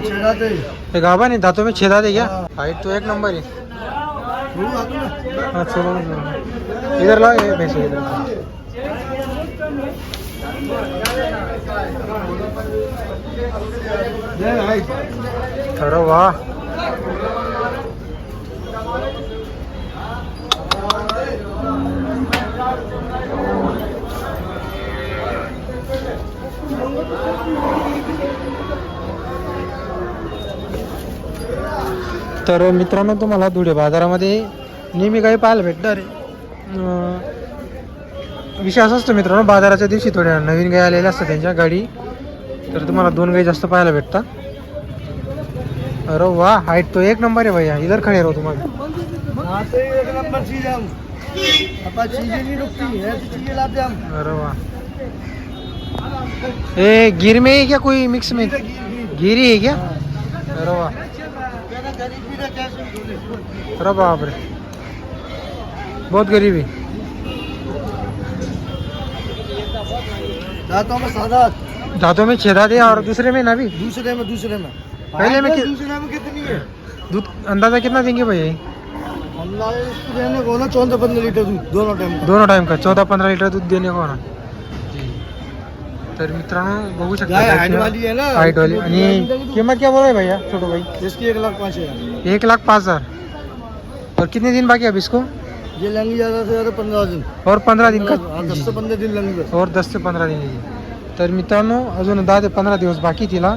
एकदम दे नहीं, दांतों में छेदा दे क्या? भाई तो एक नंबर है। हाँ। इधर लाओ, ये भैंस इधर ले अरे वाह। तर मित्रांनो तुम्हाला धुळे बाजारामध्ये नेहमी काही पाहायला भेटणार आहे. विषय असा असतो मित्रांनो बाजाराच्या दिवशी थोड्या नवीन गाई आलेल्या असतात त्यांच्या गाडी. तर तुम्हाला दोन गाई जास्त पाहायला भेटतात. अरे वा हाईट तो एक नंबर आहे भैया. इधर खड़े राहू तुम्हाला. अरे वा. ए गिर में है क्या कोई मिक्स में? गिरी है क्या? अरे वा. अरे बाप रे। बहुत गरीबी दांतों में सादा दांतों में छेदा दे और दूसरे में ना भी? दूसरे में दूसरे में। पहले में कि- दूसरे में कितनी है? दूध अंदाज़ा कितना देंगे भैया? अल्लाह इसको देने को ना चौदह पंद्रह लीटर दूध दोनों टाइम दोनों टाइम का चौदह पंद्रह लीटर दूध देने को ना तर मित्रांनो बघू शकता गाय गायची वाली है ना? हाईट वाली. आणि किंमत क्या बोल रहे भैया छोटो भाई? इसकी एक लाख पाँच हज़ार एक लाख पाच हज़ार. और कितने दिन बाकी है अब इसको? ये लेंगी ज़्यादा से ज़्यादा पंद्रह दिन। और पंधरा दिन का? हाँ, दस से पंद्रह दिन लेंगी और दस ते पंधरा दिन. तर मित्रांनो अजून दहा ते पंधरा दिवस बाकी तिला.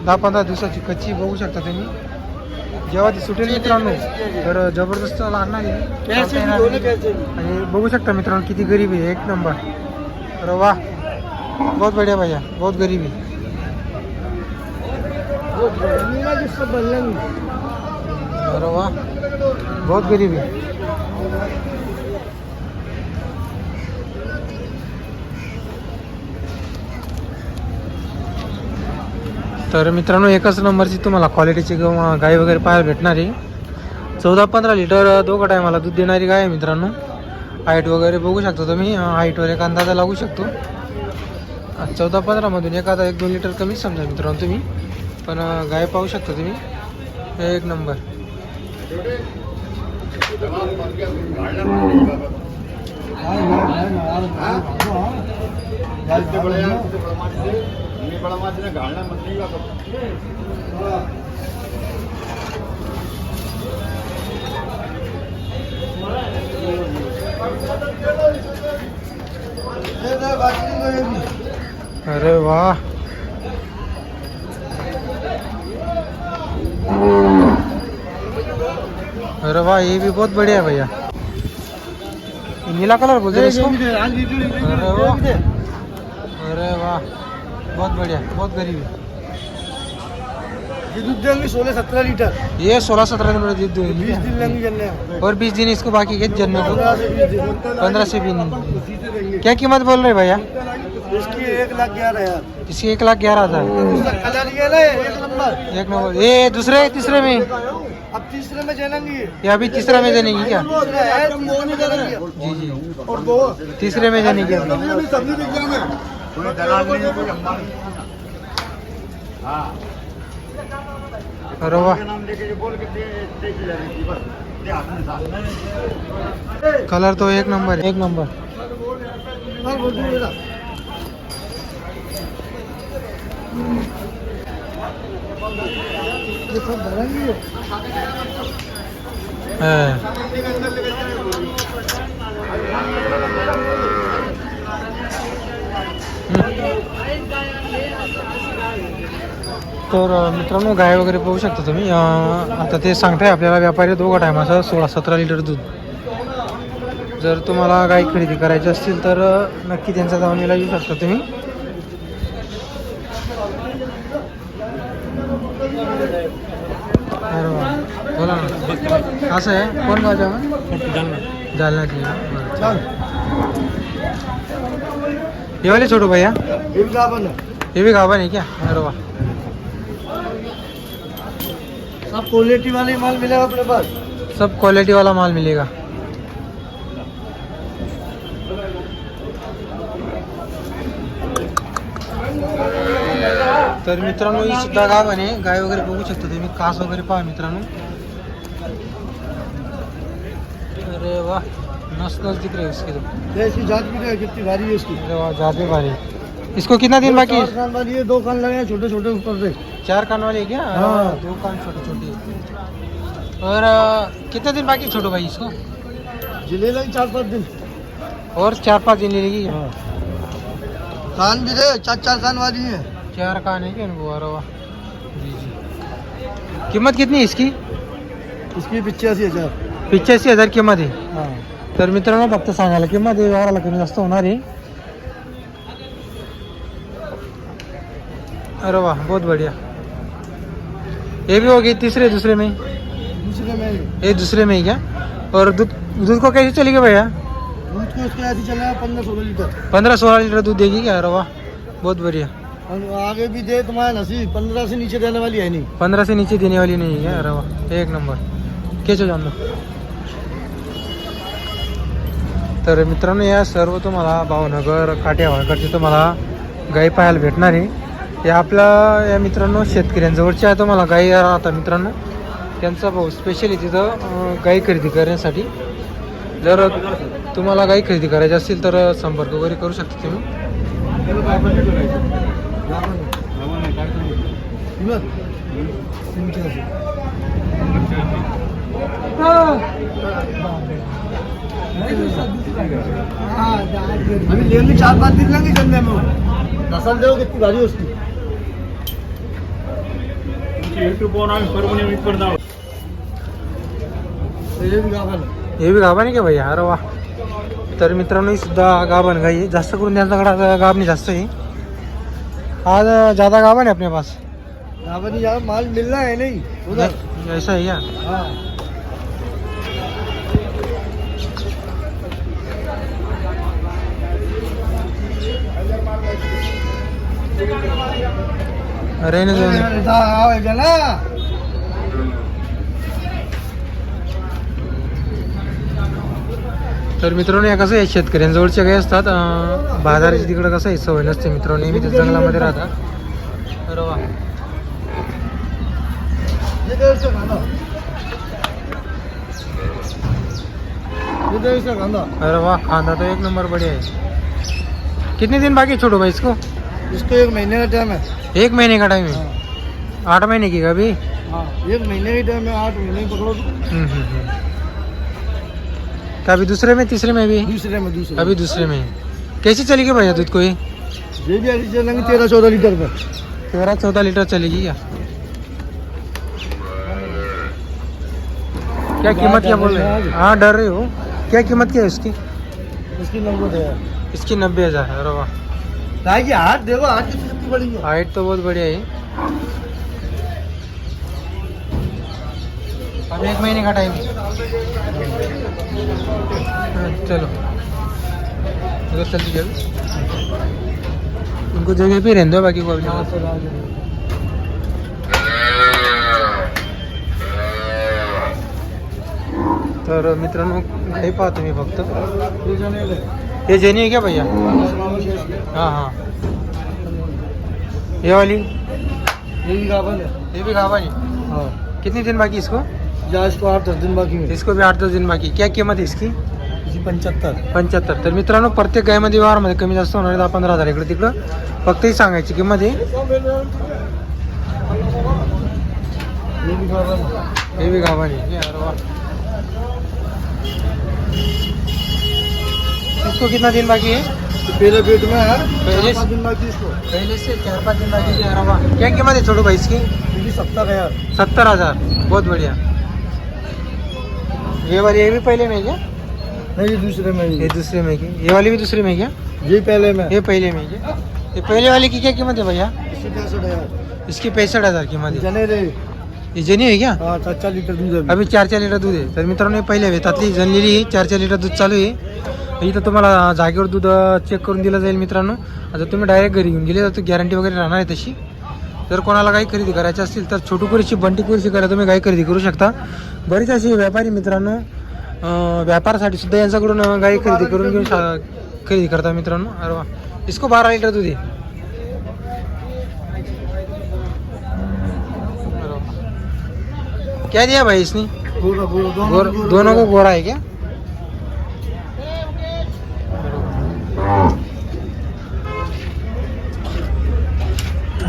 दहा पंधरा दिवसाची कच्ची बघू शकता तुम्ही. जेव्हा ती सुटेल मित्रांनो तर ज़बरदस्त लागणार भी आणि बघू शकता मित्रांनो किती गरीबी आहे एक नंबर अरे वाह. बहुत बढ़िया भैया बहुत गरीबी. अरे वाह बहुत गरीबी. तर मित्रांनो एकाच नंबरची तुम्हाला क्वालिटीची गाय वगैरे पाहायला भेटणार. आहे चौदा पंधरा लिटर दोघं टायमाला दूध देणारी गाय आहे मित्रांनो. हाईट वगैरे बघू शकता तुम्ही. हाईटवर एक अंदाजा लागू शकतो. चौदा पंधरामधून एखादा एक दोन लिटर कमीच समजा मित्रांनो तुम्ही. पण गाय पाहू शकता तुम्ही. एक नंबर दे अरे वाह। अरे वाह, ये भी बहुत बढ़िया है भैया। नीला कलर इसको? अरे वाह अरे वाह, बहुत बढ़िया, बहुत गरीब है। दूध देंगे सोलह सत्रह लीटर। ये सोलह सत्रह दूध बीस दिन लेंगे और बीस दिन इसको बाकी के जन्मे को पंद्रह से बीस क्या कीमत बोल रहे भैया? इसकी एक लाख ग्यारह हज़ार। इसकी एक लाख ग्यारह हज़ार। कलर ये ना एक नंबर। एक नंबर। ये दूसरे तीसरे में? अब तीसरे में जलेंगी। ये अभी तीसरा में की क्या? तीसरा है तीसरे में जलेंगी। जी जी। और दो। तीसरे में जाने की अरे वाह। कलर तो एक नंबर एक नंबर। हाँ, तर मित्रांनो गाय वगैरे पाहू शकता तुम्ही. आता ते सांगताय आपल्याला व्यापारी दोघं टायमाचं सोळा सतरा लिटर दूध. जर तुम्हाला गाय खरेदी करायची असतील तर नक्की त्यांच्या दावणीला येऊ शकता तुम्ही. अरे वा. बोला ना. असं आहे? कोण गाव जालना चल ये वाले छोटू भैया? ये भी गावन है क्या? अरे वाह सब क्वालिटी वाले माल मिलेगा अपने पास? सब क्वालिटी वाला माल मिलेगा। तर मित्रांनो ही सुद्धा गाव आहे गाय वगैरे बघू शकता तुम्ही कास वगैरे पहा मित्रांनो. अरे वाह नस नस दिख रही है इसकी तो. ये इसकी भी कितनी भारी है इसकी अरे वाह ज़्यादा भारी. इसको कितना दिन बाकी है? कान वाली है दो कान लगे हैं छोटे छोटे ऊपर से। चार कान वाली है क्या? हाँ। दो कान छोटी छोटी। और कितने दिन बाकी छोटो भाई इसको? ज़िले लगे चार पाँच दिन। और चार पाँच दिन ले लेगी? हाँ। कान भी दे चार चार कान वाली है। चार कान है क्या इनको? अरे वाह। जी जी। किंमत कितनी है इसकी? इसकी पिच्यासी हज़ार। पिच्याऐंशी हज़ार किंमत आहे हाँ। तर मित्रांनो फक्त सांगायला किंमत आहे व्यवहाराला कमी जास्त होणार आहे. अरे वाह बहुत बढ़िया। ये भी होगी तीसरे दूसरे में दूसरे में ये दूसरे में ही क्या? और दूध दूध को कैसे चलेगी भैया? दूध को इसके ऐसे चला है पंद्रह सोलह लीटर। पंद्रह सोलह लीटर दूध देगी क्या? अरे वाह बहुत बढ़िया। आगे भी दे तुम्हारा नसीब पंद्रह से नीचे देने वाली है नहीं। पंद्रह से नीचे देने वाली नहीं है अरे वाह एक नंबर। कैसे जान दो तर मित्रांनो या सर्व तुम्हाला भावनगर काटेवाडकडचे तुम्हाला गाई पाहायला भेटणार आहे या आपल्या या मित्रांनो शेतकऱ्यांजवळच्या आहे तुम्हाला गाई राहता मित्रांनो. त्यांचा भाऊ स्पेशली तिथं गाई खरेदी करण्यासाठी. जर तुम्हाला गाई खरेदी करायची असतील तर संपर्क वगैरे करू शकता तुम्ही. चार पाच दिवस लगे चलने में नसल भारी है है। हे बी गाभा नाही का भैया अरे वा. तर मित्रांनो सुद्धा गाभण गाई आहे. जास्त करून त्यांच्याकडे आता गाभणी जास्त आहे. आज ज्यादा गाभण है अपने पास. गाभण माल मिलना है नहीं. उधर ऐसा है. क्या रेंज तर मित्रांनो या कसं आहे शेतकऱ्यांजवळचे काही असतात बाजाराची तिकडं कसं आहे सवय नसते मित्रांनो नेहमी ते जंगलामध्ये राहतात. अरे वा खांदा तो एक नंबर बढिया आहे. कितने दिन बाकी छोटू भाई इसको इसको एक महीने का टाइम है। एक महीने का टाइम है? हाँ। आठ महीने की अभी हाँ एक महीने का टाइम है आठ महीने पकड़ो तो। हम्म, हम्म, हम्म। अभी दूसरे में तीसरे में भी? दूसरे में दूसरे अभी दूसरे में। कैसे चलेगी भैया दूध को ये ये भी ऐसे चलेंगे तेरह चौदह लीटर पे तेरह चौदह लीटर चलेगी क्या? क्या कीमत क्या बोल रहे हैं हाँ? डर रहे हो। क्या कीमत क्या है इसकी? इसकी नंबर है इसकी नब्बे हज़ार अरे वाह। ताकि हाथ देखो हाथ कितनी कितनी बड़ी है। हाइट तो बहुत बढ़िया है। अब एक महीने का टाइम है। हाँ, चलो। चल दीजिए उनको जगह पे रहने दो बाकी को अभी तर मित्रांनो हे पाहतो मी फक्त ये जाने। हे क्या भैया? हाँ हाँ। ये वाली? ये भी गाभन है ये भी गावा जी? हाँ कितने दिन बाकी इसको? या इसको आठ दस दिन बाकी में इसको भी आठ दस दिन बाकी। क्या किंमत आहे इसकी? इसी पंचहत्तर। पंच्याहत्तर तर मित्रांनो प्रत्येक गायमध्ये व्यवहारमध्ये कमी जास्त होणार दहा पंधरा हज़ार इकडे तिकडं. फक्त ही सांगायची किंमत आहे. ये भी गाभन है हे बी गावाने इसको कितना दिन बाकी है? पहले पेट में है पहले चार पाँच दिन बाकी इसको। पहले से चार पाँच दिन बाकी है क्या कीमत है छोटो भाई इसकी? सत्तर है यार। सत्तर हज़ार। बहुत बढ़िया। ये वाली ये भी पहले में है क्या? नहीं ये दूसरे में ये दूसरे में की ये वाली भी दूसरे में क्या? ये पहले में। ये पहले में क्या? ये पहले वाली की क्या कीमत है भैया? है इसकी पैंसठ हज़ार कीमत है। ये जनी है क्या? हाँ चार चार लीटर दूध है अभी। चार चार लिटर दूध आहे तर मित्रांनो हे। पहिल्या वेतातली जनलेली चार चार लिटर दूध चालू आहे म्हणजे इथं तुम्हाला जागेवर दूध चेक करून दिलं जाईल मित्रांनो. आता तुम्ही डायरेक्ट घरी घेऊन गेले तर गॅरंटी वगैरे राहणार आहे तशी. जर कोणाला काही खरेदी करायची असतील तर छोटू कुरीची बंटी कुरीची करा तुम्ही गाई खरेदी करू शकता. बरीच अशी व्यापारी मित्रांनो व्यापारासाठी सुद्धा यांच्याकडून गाई खरेदी करून घेऊन खरेदी करता मित्रांनो. अरे वा. इसको बारा लिटर दूध आहे. क्या दिया भाई इसने? गोरा, गोरा, दोनों को गोरा है क्या?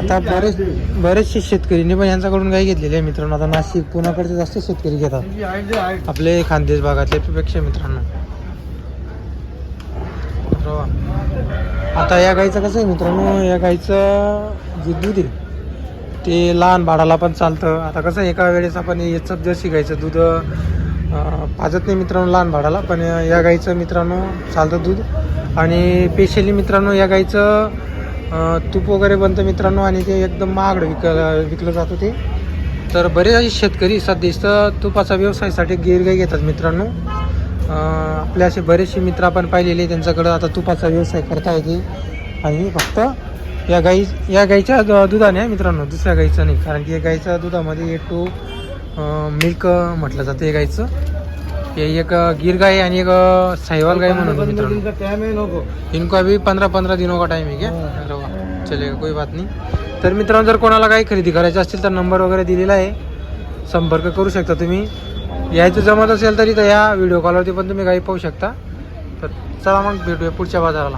आता बरेच बरेचसे शेतकरीने पण यांच्याकडून गाई घेतलेली आहे मित्रांनो. आता नाशिक पुण्याकडचे जास्त शेतकरी घेतात. आपले खानदेश भागातले पेक्षा मित्रांनो. आता या गाईचं कसं आहे मित्रांनो या गाईचं जे दूध आहे ते लहान बाळाला पण चालतं. आता कसं आहे, एका वेळेस आपण याचं जर्सी गाईचं दूध पाजत नाही मित्रांनो लहान बाळाला पण या गाईचं मित्रांनो चालतं दूध. आणि स्पेशली मित्रांनो या गाईचं तूप वगैरे बनतं मित्रांनो आणि ते एकदम महागडं विक विकलं जातं ते तर बरेच असे शेतकरी सध्या तुपाचा व्यवसायासाठी गिर गाई घेतात मित्रांनो. आपले असे बरेचसे मित्र आपण पाहिलेले त्यांच्याकडं आता तुपाचा व्यवसाय करता येते. आणि फक्त या गाई या गाईच्या दुधाने मित्रांनो दुसऱ्या गाईचं नाही. कारण की या गाईच्या दुधामध्ये ए टू मिल्क म्हटलं जातं या गाईचं. हे एक गिर गाय आणि एक साहिवाल गाय म्हणून आहे मित्रांनो. इनको अभी पंधरा पंधरा दिनों का टाइम है क्या. अरे चलेगा कोई बात नाही. तर मित्रांनो जर कोणाला काही खरेदी करायची असतील तर नंबर वगैरे दिलेला आहे. संपर्क करू शकता तुम्ही. यायचं जमत असेल तरी तर या व्हिडिओ कॉलवरती पण तुम्ही गाई पाहू शकता. तर चला मग भेटूया पुढच्या बाजाराला.